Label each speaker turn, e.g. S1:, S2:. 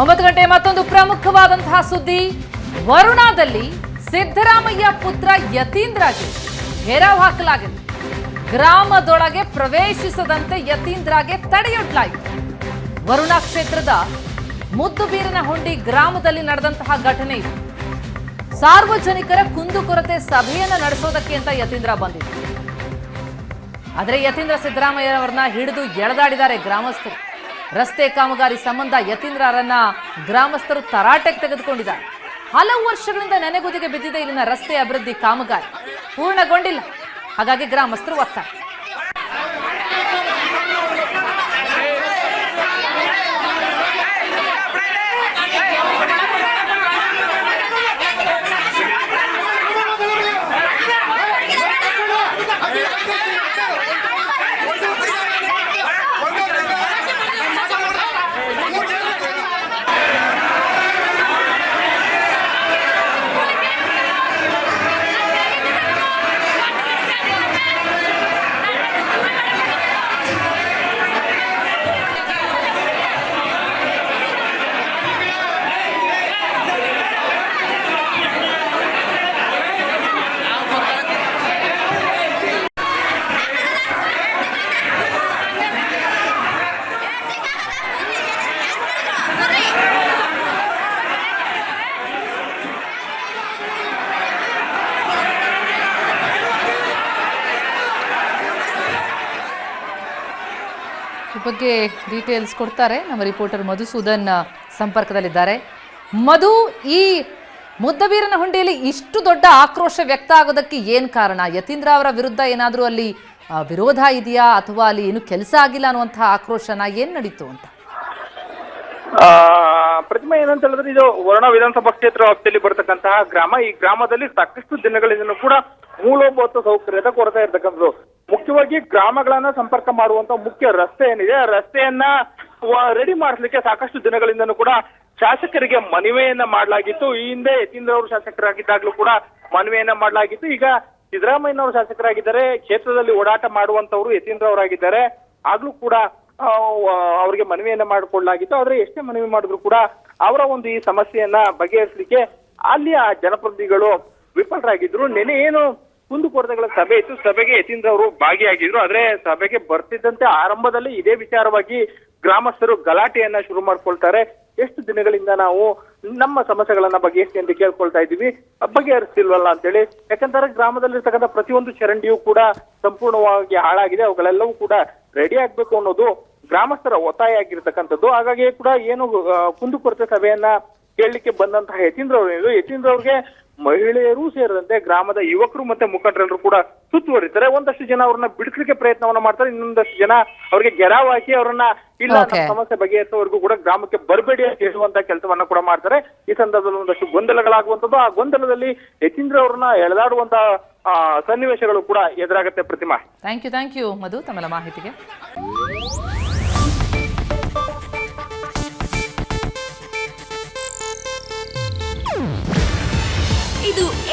S1: ಒಂಬತ್ತು ಗಂಟೆ ಮತ್ತೊಂದು ಪ್ರಮುಖವಾದಂತಹ ಸುದ್ದಿ. ವರುಣಾದಲ್ಲಿ ಸಿದ್ದರಾಮಯ್ಯ ಪುತ್ರ ಯತೀಂದ್ರಗೆ ಘೇರಾವ್ ಹಾಕಲಾಗಿದೆ. ಗ್ರಾಮದೊಳಗೆ ಪ್ರವೇಶಿಸದಂತೆ ಯತೀಂದ್ರಗೆ ತಡೆಯೊಡ್ಲಾಯಿತು ವರುಣ ಕ್ಷೇತ್ರದ ಮುದ್ದುಬೀರನ ಹುಂಡಿ ಗ್ರಾಮದಲ್ಲಿ ನಡೆದಂತಹ ಘಟನೆ ಇದು. ಸಾರ್ವಜನಿಕರ ಕುಂದುಕೊರತೆ ಸಭೆಯನ್ನು ನಡೆಸೋದಕ್ಕೆ ಅಂತ ಯತೀಂದ್ರ ಬಂದಿದ್ದರು ಆದರೆ ಯತೀಂದ್ರ ಸಿದ್ದರಾಮಯ್ಯನವರನ್ನ ಹಿಡಿದು ಎಳೆದಾಡಿದ್ದಾರೆ ಗ್ರಾಮಸ್ಥರು. ರಸ್ತೆ ಕಾಮಗಾರಿ ಸಂಬಂಧ ಯತೀಂದ್ರರನ್ನ ಗ್ರಾಮಸ್ಥರು ತರಾಟೆಗೆ ತೆಗೆದುಕೊಂಡಿದ್ದಾರೆ. ಹಲವು ವರ್ಷಗಳಿಂದ ನೆನೆಗುದಿಗೆ ಬಿದ್ದಿದೆ ಇಲ್ಲಿನ ರಸ್ತೆ ಅಭಿವೃದ್ಧಿ ಕಾಮಗಾರಿ. ಪೂರ್ಣಗೊಂಡಿಲ್ಲ. ಹಾಗಾಗಿ ಗ್ರಾಮಸ್ಥರು ಒತ್ತಾಯ. ಬಗ್ಗೆ ಡೀಟೇಲ್ಸ್ ಕೊಡ್ತಾರೆ. ನಮ್ಮ ರಿಪೋರ್ಟರ್ ಮಧುಸೂದನ್ ಸಂಪರ್ಕದಲ್ಲಿದ್ದಾರೆ. ಮಧು, ಈ ಮುದ್ದವೀರನ ಹುಂಡಿಯಲ್ಲಿ ಇಷ್ಟು ದೊಡ್ಡ ಆಕ್ರೋಶ ವ್ಯಕ್ತ ಆಗೋದಕ್ಕೆ ಏನು ಕಾರಣ? ಯತೀಂದ್ರ ಅವರ ವಿರುದ್ಧ ಏನಾದರೂ ಅಲ್ಲಿ ವಿರೋಧ ಇದೆಯಾ? ಅಥವಾ ಅಲ್ಲಿ ಏನು ಕೆಲಸ ಆಗಿಲ್ಲ ಅನ್ನುವಂತಹ ಆಕ್ರೋಶನ ಏನು ನಡೀತು ಅಂತ?
S2: ಪ್ರತಿಮೆ ಏನಂತ ಹೇಳಿದ್ರೆ ಇದು ವರ್ಣ ವಿಧಾನಸಭಾ ಕ್ಷೇತ್ರ ವ್ಯಾಪ್ತಿಯಲ್ಲಿ ಬರ್ತಕ್ಕಂತಹ ಗ್ರಾಮ. ಈ ಗ್ರಾಮದಲ್ಲಿ ಸಾಕಷ್ಟು ದಿನಗಳಿಂದಲೂ ಕೂಡ ಮೂಲಭೂತ ಸೌಕರ್ಯದ ಕೊರತೆ ಇರ್ತಕ್ಕಂಥದ್ದು. ಮುಖ್ಯವಾಗಿ ಗ್ರಾಮಗಳನ್ನ ಸಂಪರ್ಕ ಮಾಡುವಂತ ಮುಖ್ಯ ರಸ್ತೆ ಏನಿದೆ ರಸ್ತೆಯನ್ನ ರೆಡಿ ಮಾಡಿಸ್ಲಿಕ್ಕೆ ಸಾಕಷ್ಟು ದಿನಗಳಿಂದನೂ ಕೂಡ ಶಾಸಕರಿಗೆ ಮನವಿಯನ್ನ ಮಾಡಲಾಗಿತ್ತು. ಈ ಹಿಂದೆ ಯತೀಂದ್ರ ಅವರು ಶಾಸಕರಾಗಿದ್ದಾಗಲೂ ಕೂಡ ಮನವಿಯನ್ನ ಮಾಡಲಾಗಿತ್ತು. ಈಗ ಸಿದ್ದರಾಮಯ್ಯನವರು ಶಾಸಕರಾಗಿದ್ದಾರೆ, ಕ್ಷೇತ್ರದಲ್ಲಿ ಓಡಾಟ ಮಾಡುವಂತವರು ಯತೀಂದ್ರ ಅವರಾಗಿದ್ದಾರೆ. ಆಗ್ಲೂ ಕೂಡ ಅವರಿಗೆ ಮನವಿಯನ್ನ ಮಾಡಿಕೊಳ್ಳಲಾಗಿತ್ತು. ಆದ್ರೆ ಎಷ್ಟೇ ಮನವಿ ಮಾಡಿದ್ರು ಕೂಡ ಅವರ ಒಂದು ಈ ಸಮಸ್ಯೆಯನ್ನ ಬಗೆಹರಿಸಲಿಕ್ಕೆ ಅಲ್ಲಿಯ ಜನಪ್ರತಿನಿಧಿಗಳು ವಿಫಲರಾಗಿದ್ರು. ನೆನೆ ಏನು ಕುಂದುಕೊರತೆಗಳ ಸಭೆ ಇತ್ತು. ಸಭೆಗೆ ಯತೀಂದ್ರ ಅವರು ಭಾಗಿಯಾಗಿದ್ರು. ಆದ್ರೆ ಸಭೆಗೆ ಬರ್ತಿದ್ದಂತೆ ಆರಂಭದಲ್ಲಿ ಇದೇ ವಿಚಾರವಾಗಿ ಗ್ರಾಮಸ್ಥರು ಗಲಾಟೆಯನ್ನ ಶುರು ಮಾಡ್ಕೊಳ್ತಾರೆ. ಎಷ್ಟು ದಿನಗಳಿಂದ ನಾವು ನಮ್ಮ ಸಮಸ್ಯೆಗಳನ್ನ ಬಗೆಹರಿಸಿ ಎಂದು ಕೇಳ್ಕೊಳ್ತಾ ಇದ್ದೀವಿ. ಬಗೆಹರಿಸ್ತಿಲ್ವಲ್ಲ ಅಂತೇಳಿ. ಯಾಕಂದ್ರೆ ಗ್ರಾಮದಲ್ಲಿರ್ತಕ್ಕಂಥ ಪ್ರತಿಯೊಂದು ಚರಂಡಿಯೂ ಕೂಡ ಸಂಪೂರ್ಣವಾಗಿ ಹಾಳಾಗಿದೆ. ಅವುಗಳೆಲ್ಲವೂ ಕೂಡ ರೆಡಿ ಆಗ್ಬೇಕು ಅನ್ನೋದು ಗ್ರಾಮಸ್ಥರ ಒತ್ತಾಯ ಆಗಿರ್ತಕ್ಕಂಥದ್ದು. ಹಾಗಾಗಿ ಕೂಡ ಏನು ಕುಂದುಕೊರತೆ ಸಭೆಯನ್ನ ಕೇಳಲಿಕ್ಕೆ ಬಂದಂತಹ ಯತೀಂದ್ರ ಅವರು ಯತೀಂದ್ರ ಅವ್ರಿಗೆ ಮಹಿಳೆಯರು ಸೇರಿದಂತೆ ಗ್ರಾಮದ ಯುವಕರು ಮತ್ತೆ ಮುಖಂಡರೆಲ್ಲರೂ ಕೂಡ ಸುತ್ತುವರಿತಾರೆ. ಒಂದಷ್ಟು ಜನ ಅವ್ರನ್ನ ಬಿಡಿಸ್ಲಿಕ್ಕೆ ಪ್ರಯತ್ನವನ್ನ ಮಾಡ್ತಾರೆ ಇನ್ನೊಂದಷ್ಟು ಜನ ಅವ್ರಿಗೆ ಗೆರಾವ್ ಹಾಕಿ ಅವ್ರನ್ನ ಇಲ್ಲ. ಸಮಸ್ಯೆ ಬಗೆಹರಿಸುವವರೆಗೂ ಕೂಡ ಗ್ರಾಮಕ್ಕೆ ಬರಬೇಡಿ ಅಂತ ಹೇಳುವಂತ ಕೆಲಸವನ್ನ ಕೂಡ ಮಾಡ್ತಾರೆ. ಈ ಸಂದರ್ಭದಲ್ಲಿ ಒಂದಷ್ಟು ಗೊಂದಲಗಳಾಗುವಂತದ್ದು ಆ ಗೊಂದಲದಲ್ಲಿ ಯತೀಂದ್ರ ಅವ್ರನ್ನ ಎಳೆದಾಡುವಂತ ಸನ್ನಿವೇಶಗಳು ಕೂಡ ಎದುರಾಗತ್ತೆ Pratima.
S1: Thank you thank you Madhu ತಮ್ಮ ಮಾಹಿತಿಗೆ.